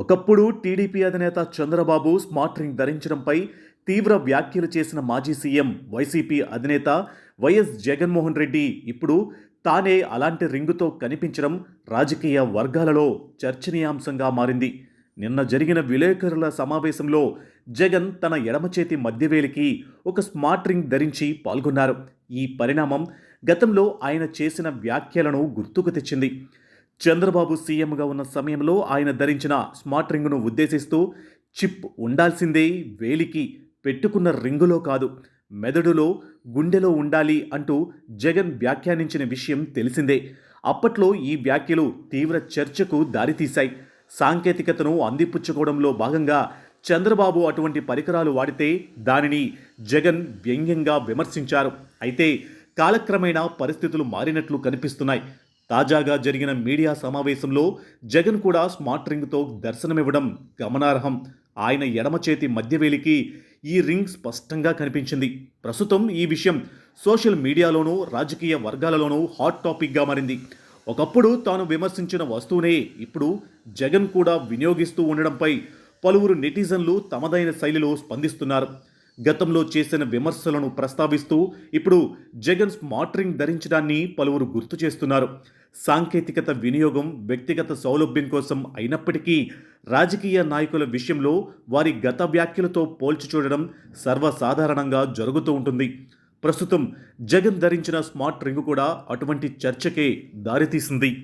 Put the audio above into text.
ఒకప్పుడు టీడీపీ అధినేత Chandrababu smart ring ధరించడంపై తీవ్ర వ్యాఖ్యలు చేసిన మాజీ సీఎం వైసీపీ అధినేత వైఎస్ జగన్మోహన్ రెడ్డి ఇప్పుడు తానే అలాంటి రింగుతో కనిపించడం రాజకీయ వర్గాలలో చర్చనీయాంశంగా మారింది. నిన్న జరిగిన విలేకరుల సమావేశంలో జగన్ తన ఎడమ చేతి మధ్యవేలికి ఒక స్మార్ట్ రింగ్ ధరించి పాల్గొన్నారు. ఈ పరిణామం గతంలో ఆయన చేసిన వ్యాఖ్యలను గుర్తుకు తెచ్చింది. చంద్రబాబు సీఎంగా ఉన్న సమయంలో ఆయన ధరించిన స్మార్ట్ రింగును ఉద్దేశిస్తూ చిప్ ఉండాల్సిందే వేలికి పెట్టుకున్న రింగులో కాదు మెదడులో గుండెలో ఉండాలి అంటూ జగన్ వ్యాఖ్యానించిన విషయం తెలిసిందే. అప్పట్లో ఈ వ్యాఖ్యలు తీవ్ర చర్చకు దారితీశాయి. సాంకేతికతను అందిపుచ్చుకోవడంలో భాగంగా చంద్రబాబు అటువంటి పరికరాలు వాడితే దానిని జగన్ వ్యంగ్యంగా విమర్శించారు. అయితే కాలక్రమేణా పరిస్థితులు మారినట్లు కనిపిస్తున్నాయి. తాజాగా జరిగిన మీడియా సమావేశంలో జగన్ కూడా స్మార్ట్ రింగ్తో దర్శనమివ్వడం గమనార్హం. ఆయన ఎడమ చేతి మధ్యవేలికి ఈ రింగ్ స్పష్టంగా కనిపించింది. ప్రస్తుతం ఈ విషయం సోషల్ మీడియాలోనూ రాజకీయ వర్గాలలోనూ హాట్ టాపిక్గా మారింది. ఒకప్పుడు తాను విమర్శించిన వస్తువునే ఇప్పుడు జగన్ కూడా వినియోగిస్తూ ఉండడంపై పలువురు నెటిజన్లు తమదైన శైలిలో స్పందిస్తున్నారు. గతంలో చేసిన విమర్శలను ప్రస్తావిస్తూ ఇప్పుడు జగన్ స్మార్ట్ రింగ్ ధరించడాన్ని పలువురు గుర్తు చేస్తున్నారు. సాంకేతికత వినియోగం వ్యక్తిగత సౌలభ్యం కోసం అయినప్పటికీ రాజకీయ నాయకుల విషయంలో వారి గత వ్యాఖ్యలతో పోల్చి చూడడం సర్వసాధారణంగా జరుగుతూ ఉంటుంది. ప్రస్తుతం జగన్ ధరించిన స్మార్ట్ రింగ్ కూడా అటువంటి చర్చకే దారితీసింది.